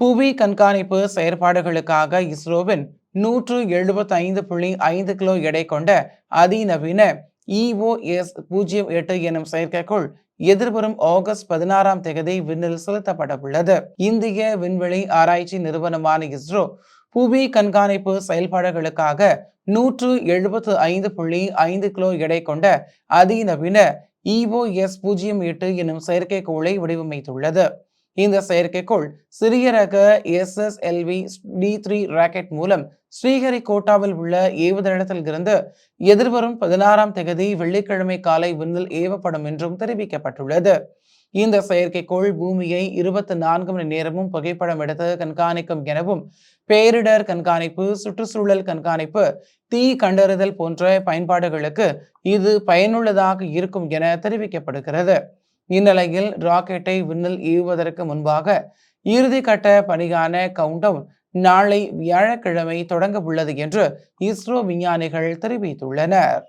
புவி கண்காணிப்பு செயற்பாடுகளுக்காக இஸ்ரோவின் நூற்று எழுபத்தி ஐந்து புள்ளி ஐந்து கிலோ எடை கொண்ட அதிநவீன இஓஎஸ் பூஜ்ஜியம் எட்டு எனும் செயற்கைக்கோள் எதிர்வரும் ஆகஸ்ட் பதினாறாம் தேதி விண்ணில் செலுத்தப்பட உள்ளது இந்திய விண்வெளி ஆராய்ச்சி நிறுவனமான இஸ்ரோ புவி கண்காணிப்பு செயல்பாடுகளுக்காக நூற்று எழுபத்து ஐந்து புள்ளி ஐந்து கிலோ எடை கொண்ட அதிநவீன இஓஎஸ் பூஜ்ஜியம் எட்டு எனும் செயற்கைக்கோளை வடிவமைத்துள்ளது. இந்த செயற்கைக்கோள் சிறிய ரக எஸ்எஸ்எல்வி டி த்ரீ ராக்கெட் மூலம் ஸ்ரீஹரிகோட்டாவில் உள்ள ஏவுதளத்தில் இருந்து எதிர்வரும் பதினாறாம் தேதி வெள்ளிக்கிழமை காலை விண்ணில் ஏவப்படும் என்றும் தெரிவிக்கப்பட்டுள்ளது. இந்த செயற்கைக்கோள் பூமியை இருபத்தி நான்கு மணி நேரமும் புகைப்படம் எடுத்து கண்காணிக்கும் எனவும் பேரிடர் கண்காணிப்பு சுற்றுச்சூழல் கண்காணிப்பு தீ கண்டறிதல் போன்ற பயன்பாடுகளுக்கு இது பயனுள்ளதாக இருக்கும் என தெரிவிக்கப்படுகிறது. இந்நிலையில் ராக்கெட்டை விண்ணில் ஏவுவதற்கு முன்பாக இறுதி கட்ட பணியான கவுண்டவுன் நாளை வியாழக்கிழமை தொடங்க உள்ளது என்று இஸ்ரோ விஞ்ஞானிகள் தெரிவித்துள்ளனர்.